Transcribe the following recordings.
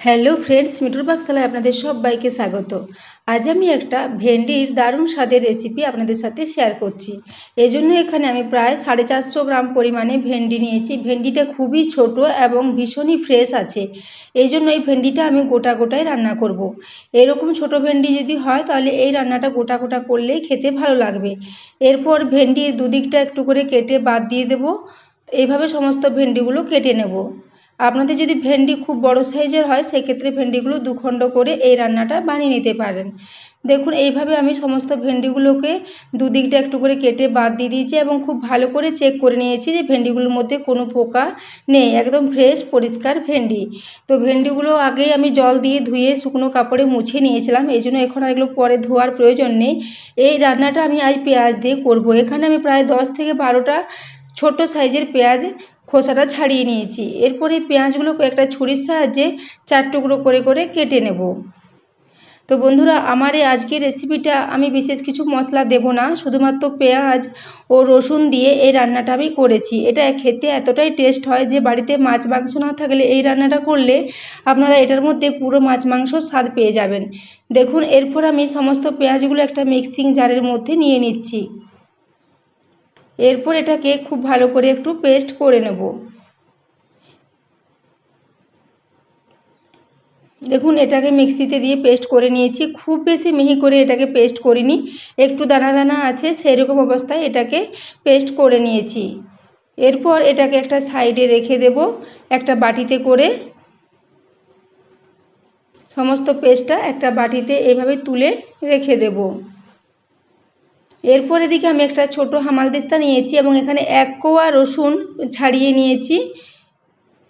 Hello friends মিঠুর পাকশালায় আপনাদের সবাইকে স্বাগত। আজ আমি একটা ভেন্ডির দারুণ স্বাদের রেসিপি আপনাদের সাথে শেয়ার করছি। এজন্য এখানে আমি প্রায় সাড়ে চারশো গ্রাম পরিমাণে ভেন্ডি নিয়েছি। ভেন্ডিটা খুবই ছোট এবং ভীষণই ফ্রেশ আছে। এই জন্য এই ভেন্ডিটা আমি গোটা গোটাই রান্না করব। এরকম ছোট ভেন্ডি যদি হয়, তাহলে এই রান্নাটা গোটা গোটা করলেই খেতে ভালো লাগবে। এরপর ভেন্ডির দুদিকটা একটু করে কেটে বাদ দিয়ে দেব। এইভাবে সমস্ত ভেন্ডিগুলো কেটে নেব। আপনাদের যদি ভেন্ডি খুব বড় সাইজের হয়, সেক্ষেত্রে ভেন্ডিগুলো দুখণ্ড করে এই রান্নাটা বানিয়ে নিতে পারেন। দেখুন, এইভাবে আমি সমস্ত ভেন্ডিগুলোকে দুদিকটা একটু করে কেটে বাদ দিয়ে দিয়েছি এবং খুব ভালো করে চেক করে নিয়েছি যে ভেন্ডিগুলোর মধ্যে কোনো পোকা নেই, একদম ফ্রেশ, পরিষ্কার ভেন্ডি। তো ভেন্ডিগুলো আগেই আমি জল দিয়ে ধুয়ে শুকনো কাপড়ে মুছে নিয়েছিলাম, এই জন্য এখন আর এগুলো পরে ধোয়ার প্রয়োজন নেই। এই রান্নাটা আমি আজ পেঁয়াজ দিয়ে করব। এখানে আমি প্রায় দশ থেকে বারোটা ছোট সাইজের পেঁয়াজ খোসাটা ছাড়িয়ে নিয়েছি। এরপরে পেঁয়াজগুলো একটা ছুরির সাহায্যে চার টুকরো করে করে কেটে নেব। তো বন্ধুরা, আমার এই আজকের রেসিপিটা আমি বিশেষ কিছু মশলা দেব না, শুধুমাত্র পেঁয়াজ ও রসুন দিয়ে এই রান্নাটা আমি করেছি। এটা খেতে এতটাই টেস্ট হয় যে বাড়িতে মাছ মাংস না থাকলে এই রান্নাটা করলে আপনারা এটার মধ্যে পুরো মাছ মাংস স্বাদ পেয়ে যাবেন। দেখুন, এরপর আমি সমস্ত পেঁয়াজগুলো একটা মিক্সিং জারের মধ্যে নিয়ে নিচ্ছি। এরপর এটাকে খুব ভালো করে একটু পেস্ট করে নেব। দেখুন, এটাকে মিক্সিতে দিয়ে পেস্ট করে নিয়েছি। খুব বেশি মিহি করে এটাকে পেস্ট করিনি। একটু দানা দানা আছে, সেরকম অবস্থায় এটাকে পেস্ট করে নিয়েছি। এরপর এটাকে একটা সাইডে রেখে দেব, একটা বাটিতে করে। সমস্ত পেস্টটা একটা বাটিতে এভাবে তুলে রেখে দেবো। এরপর এদিকে আমি একটা ছোট হামালদিস্তা নিয়েছি এবং এখানে এক কোয়া রসুন ছাড়িয়ে নিয়েছি।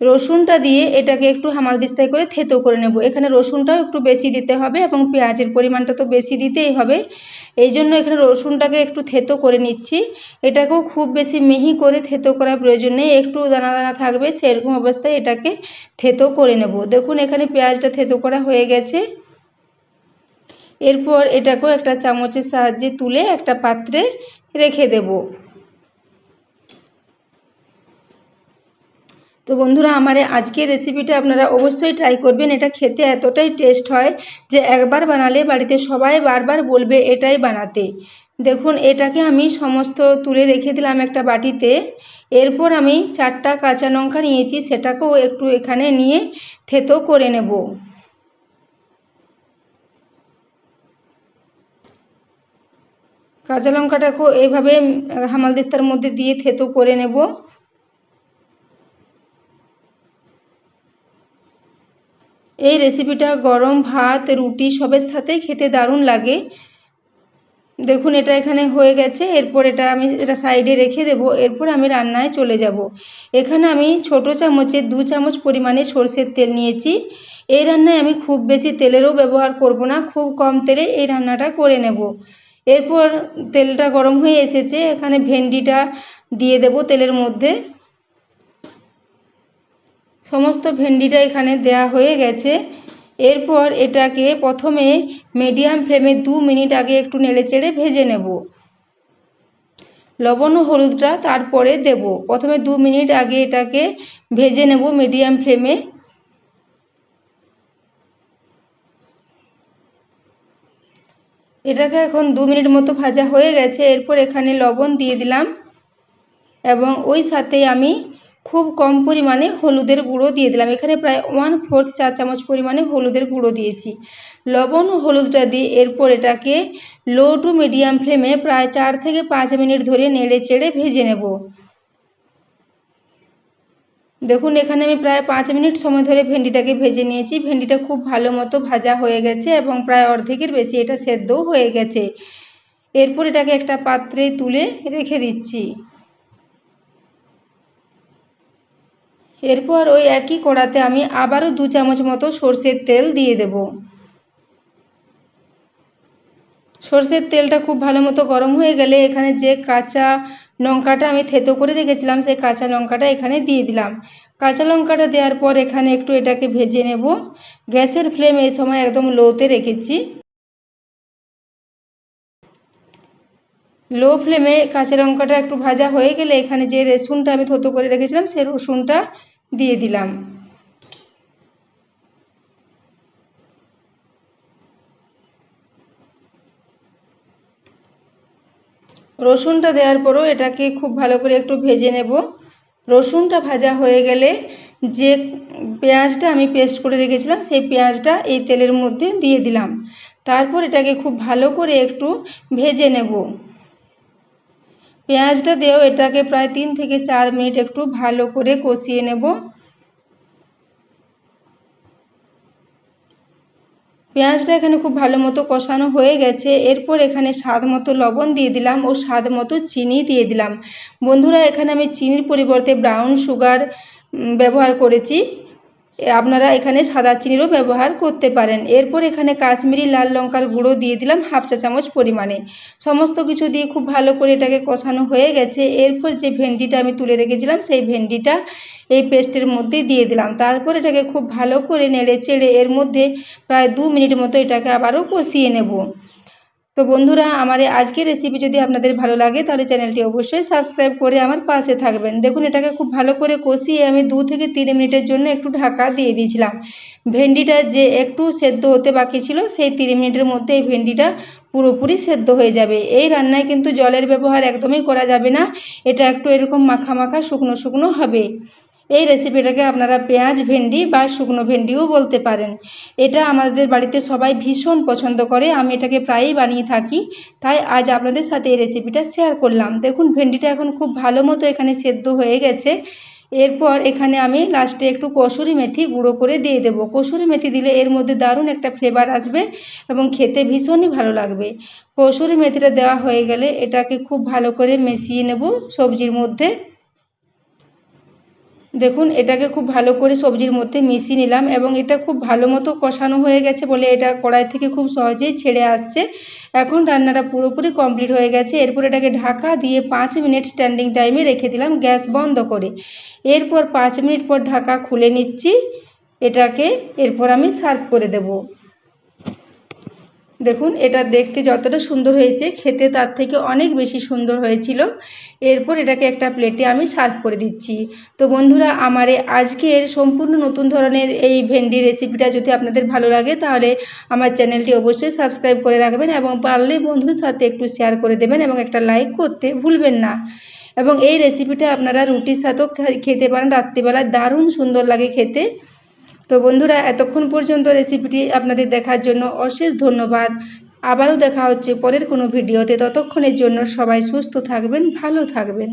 রসুনটা দিয়ে এটাকে একটু হামালদিস্তায় করে থেতো করে নেব। এখানে রসুনটাও একটু বেশি দিতে হবে এবং পেঁয়াজের পরিমাণটা তো বেশি দিতেই হবে। এই জন্য এখানে রসুনটাকে একটু থেতো করে নিচ্ছি। এটাকেও খুব বেশি মিহি করে থেতো করার প্রয়োজন নেই। একটু দানা দানা থাকবে, সেরকম অবস্থায় এটাকে থেতো করে নেব। দেখুন, এখানে পেঁয়াজটা থেতো করা হয়ে গেছে। এরপর এটাকেও একটা চামচের সাহায্যে তুলে একটা পাত্রে রেখে দেব। তো বন্ধুরা, আমার আজকের রেসিপিটা আপনারা অবশ্যই ট্রাই করবেন। এটা খেতে এতটাই টেস্ট হয় যে একবার বানালে বাড়িতে সবাই বারবার বলবে এটাই বানাতে। দেখুন, এটাকে আমি সমস্ত তুলে রেখে দিলাম একটা বাটিতে। এরপর আমি চারটা কাঁচা লঙ্কা নিয়েছি, সেটাকেও একটু এখানে নিয়ে থেতো করে নেব। কাঁচা লঙ্কাটাকেও এইভাবে হামালদিস্তার মধ্যে দিয়ে থেতো করে নেব। এই রেসিপিটা গরম ভাত, রুটি, সবের সাথেই খেতে দারুণ লাগে। দেখুন, এটা এখানে হয়ে গেছে। এরপর এটা আমি, এটা সাইডে রেখে দেব। এরপর আমি রান্নায় চলে যাব। এখানে আমি ছোট চামচের দু চামচ পরিমাণে সর্ষের তেল নিয়েছি। এই রান্নায় আমি খুব বেশি তেলেরও ব্যবহার করব না। খুব কম তেলে এই রান্নাটা করে নেব। এরপর তেলটা গরম হয়ে এসেছে, এখানে ভেন্ডিটা দিয়ে দেব তেলের মধ্যে। সমস্ত ভেন্ডিটা এখানে দেয়া হয়ে গেছে। এরপর এটাকে প্রথমে মিডিয়াম ফ্লেমে দু মিনিট আগে একটু নেড়ে চেড়ে ভেজে নেব। লবণ ও হলুদটা তারপরে দেব। প্রথমে দু মিনিট আগে এটাকে ভেজে নেব মিডিয়াম ফ্লেমে। এটাকে এখন দু মিনিট মতো ভাজা হয়ে গেছে। এরপর এখানে লবণ দিয়ে দিলাম এবং ওই সাথে আমি খুব কম পরিমাণে হলুদের গুঁড়ো দিয়ে দিলাম। এখানে প্রায় ওয়ান ফোর্থ চা চামচ পরিমাণে হলুদের গুঁড়ো দিয়েছি। লবণ ও হলুদটা দিয়ে এরপর এটাকে লো টু মিডিয়াম ফ্লেমে প্রায় চার থেকে পাঁচ মিনিট ধরে নেড়ে চেড়ে ভেজে নেব। দেখুন, এখানে আমি প্রায় পাঁচ মিনিট সময় ধরে ভেন্ডিটাকে ভেজে নিয়েছি। ভেন্ডিটা খুব ভালো মতো ভাজা হয়ে গেছে এবং প্রায় অর্ধেকের বেশি এটা সেদ্ধও হয়ে গেছে। এরপর এটাকে একটা পাত্রে তুলে রেখে দিচ্ছি। এরপর ওই একই কড়াতে আমি আবারও দু চামচ মতো সর্ষের তেল দিয়ে দেব। সর্ষের তেলটা খুব ভালো মতো গরম হয়ে গেলে এখানে যে কাঁচা লঙ্কাটা আমি থেতো করে রেখেছিলাম, সেই কাঁচা লঙ্কাটা এখানে দিয়ে দিলাম। কাঁচা লঙ্কাটা দেওয়ার পর এখানে একটু এটাকে ভেজে নেব। গ্যাসের ফ্লেম এই সময় একদম লোতে রেখেছি। লো ফ্লেমে কাঁচা লঙ্কাটা একটু ভাজা হয়ে গেলে এখানে যে রসুনটা আমি থতো করে রেখেছিলাম, সেই রসুনটা দিয়ে দিলাম। রসুনটা দেওয়ার পরও এটাকে খুব ভালো করে একটু ভেজে নেব। রসুনটা ভাজা হয়ে গেলে যে পেঁয়াজটা আমি পেস্ট করে রেখেছিলাম, সেই পেঁয়াজটা এই তেলের মধ্যে দিয়ে দিলাম। তারপর এটাকে খুব ভালো করে একটু ভেজে নেব। পেঁয়াজটা দিয়েও এটাকে প্রায় তিন থেকে চার মিনিট একটু ভালো করে কষিয়ে নেব। পেঁয়াজটা এখানে খুব ভালো মতো কষানো হয়ে গেছে। এরপর এখানে স্বাদ মতো লবণ দিয়ে দিলাম ও স্বাদ মতো চিনি দিয়ে দিলাম। বন্ধুরা, এখানে আমি চিনির পরিবর্তে ব্রাউন সুগার ব্যবহার করেছি। আপনারা এখানে সাদা চিনিরও ব্যবহার করতে পারেন। এরপর এখানে কাশ্মীরি লাল লঙ্কার গুঁড়ো দিয়ে দিলাম হাফ চা চামচ পরিমাণে। সমস্ত কিছু দিয়ে খুব ভালো করে এটাকে কষানো হয়ে গেছে। এরপর যে ভেন্ডিটা আমি তুলে রেখেছিলাম, সেই ভেন্ডিটা এই পেস্টের মধ্যে দিয়ে দিলাম। তারপর এটাকে খুব ভালো করে নেড়ে চেড়ে এর মধ্যে প্রায় দু মিনিট মতো এটাকে আবারও কষিয়ে নেব। তো বন্ধুরা, আমার এই আজকের রেসিপি যদি আপনাদের ভালো লাগে, তাহলে চ্যানেলটি অবশ্যই সাবস্ক্রাইব করে আমার পাশে থাকবেন। দেখুন, এটাকে খুব ভালো করে কষিয়ে আমি দু থেকে তিন মিনিটের জন্য একটু ঢাকা দিয়ে দিয়েছিলাম। ভেন্ডিটা যে একটু সেদ্ধ হতে বাকি ছিল, সেই তিন মিনিটের মধ্যে এই ভেন্ডিটা পুরোপুরি সেদ্ধ হয়ে যাবে। এই রান্নায় কিন্তু জলের ব্যবহার একদমই করা যাবে না। এটা একটু এরকম মাখা মাখা শুকনো শুকনো হবে। এই রেসিপিটাকে আপনারা পেঁয়াজ ভেন্ডি বা শুকনো ভেন্ডিও বলতে পারেন। এটা আমাদের বাড়িতে সবাই ভীষণ পছন্দ করে। আমি এটাকে প্রায়ই বানিয়ে থাকি। তাই আজ আপনাদের সাথে এই রেসিপিটা শেয়ার করলাম। দেখুন, ভেন্ডিটা এখন খুব ভালো মতো এখানে সেদ্ধ হয়ে গেছে। এরপর এখানে আমি লাস্টে একটু কসুরি মেথি গুঁড়ো করে দিয়ে দেবো। কসুরি মেথি দিলে এর মধ্যে দারুণ একটা ফ্লেভার আসবে এবং খেতে ভীষণই ভালো লাগবে। কসুরি মেথিটা দেওয়া হয়ে গেলে এটাকে খুব ভালো করে মিশিয়ে নেব সবজির মধ্যে। দেখুন, এটাকে খুব ভালো করে সবজির মধ্যে মিশিয়ে নিলাম এবং এটা খুব ভালো মতো কষানো হয়ে গেছে বলে এটা কড়াই থেকে খুব সহজেই ছেড়ে আসছে। এখন রান্নাটা পুরোপুরি কমপ্লিট হয়ে গেছে। এরপর এটাকে ঢাকা দিয়ে পাঁচ মিনিট স্ট্যান্ডিং টাইমে রেখে দিলাম গ্যাস বন্ধ করে। এরপর পাঁচ মিনিট পর ঢাকা খুলে নিচ্ছি। এটাকে এরপর আমি সার্ভ করে দেবো। দেখুন, এটা দেখতে যতটা সুন্দর হয়েছে, খেতে তার থেকে অনেক বেশি সুন্দর হয়েছিল। এরপর এটাকে একটা প্লেটে আমি সার্ভ করে দিচ্ছি। তো বন্ধুরা, আমার আজকের সম্পূর্ণ নতুন ধরনের এই ভেন্ডি রেসিপিটা যদি আপনাদের ভালো লাগে, তাহলে আমার চ্যানেলটি অবশ্যই সাবস্ক্রাইব করে রাখবেন এবং পারলে বন্ধুদের সাথে একটু শেয়ার করে দেবেন এবং একটা লাইক করতে ভুলবেন না। এবং এই রেসিপিটা আপনারা রুটির সাথেও খেতে পারেন। রাত্রিবেলা দারুণ সুন্দর লাগে খেতে। তো বন্ধুরা, এতক্ষণ পর্যন্ত রেসিপিটি আপনাদের দেখার জন্য অশেষ ধন্যবাদ। আবারও দেখা হচ্ছে পরের কোনো ভিডিওতে। ততক্ষণের জন্য সবাই সুস্থ থাকবেন, ভালো থাকবেন।